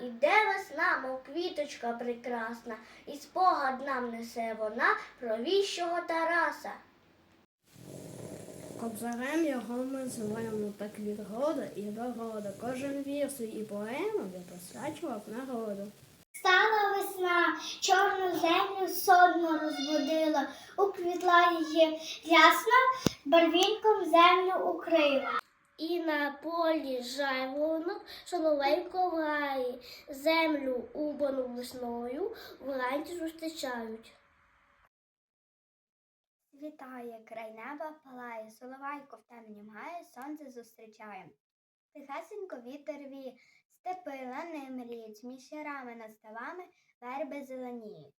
іде весна, мов квіточка прекрасна, і спогад нам несе вона про віщого Тараса. Кобзарем його ми звемо так від года і до года. Кожен вірс і поему я присвячував народу. Стала весна, чорну землю сонно розбудила, уквітла її рясно, барвінком землю укрила. І на полі жайворонок соловейко грає, землю убану весною вранці зустрічають. Вітає, край неба палає, соловайко в темні має, сонце зустрічає. Тихесенько вітер віє, степи лани мріють, між ярами над ставами верби зеленіють.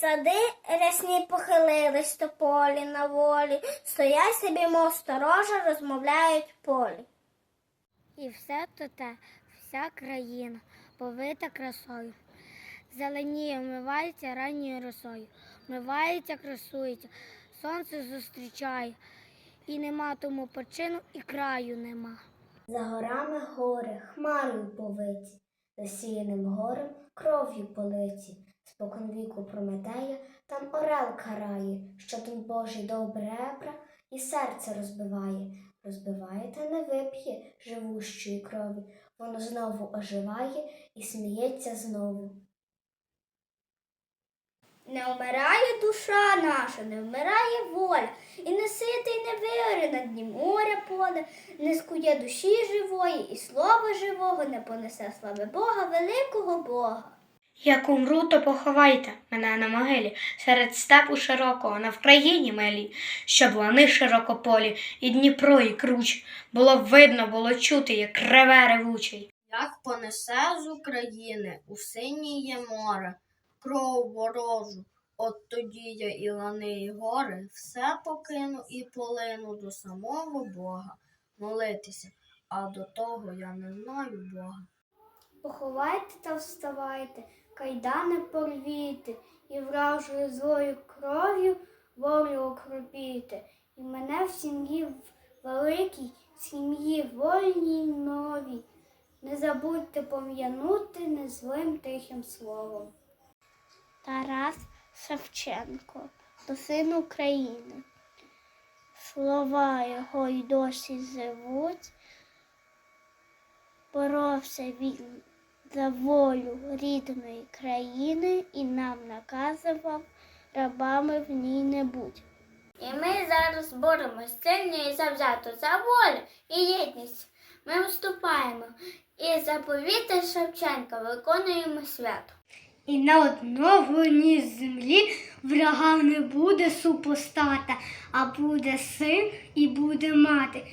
Сади рясні похилились то полі на волі, стоять собі, мов сторожа, розмовляють полі. І все то те, вся країна, повита красою. Зеленіє, вмивається ранньою росою, вмивається, красується, сонце зустрічає, і нема тому почину, і краю нема. За горами гори, хмарою повиті, засіяним горем кров'ю политі. Спокон віку Прометея, там орел карає, що тон Божий добре ребра і серце розбиває. Розбиває та не вип'є живущої крові. Воно знову оживає і сміється знову. Не вмирає душа наша, не вмирає воля, і не ситий, не виоре на дні моря поле, не скує душі живої, і слова живого не понесе слави Бога, великого Бога. Як умру, то поховайте мене на могилі серед степу широкого на Вкраїні милій, щоб лани широкополі, і Дніпро, і круч. Було видно, було чути, як реве ревучий. Як понесе з України у синіє море, кров ворожу, от тоді я і лани, і гори, все покину і полину до самого Бога молитися, а до того я не знаю Бога. Поховайте та вставайте, кайдани порвіте, і вражою злою кров'ю волю окропіте, і мене в сім'ї великій, сім'ї вольній новій. Не забудьте пом'янути незлим тихим словом. Тарас Шевченко, син України. Слова його й досі живуть. Боровся він за волю рідної країни і нам наказував рабами в ній не будь. І ми зараз боремось сильно і завзято за волю і єдність. Ми виступаємо і заповіти Шевченка виконуємо свято. І на одновленій землі врага не буде супостата, а буде син і буде мати,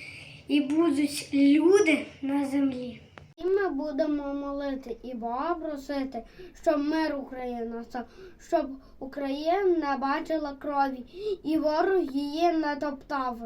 і будуть люди на землі. І ми будемо молити і Бога просити, щоб мир Україна щоб Україна не бачила крові, і ворог її не топтав.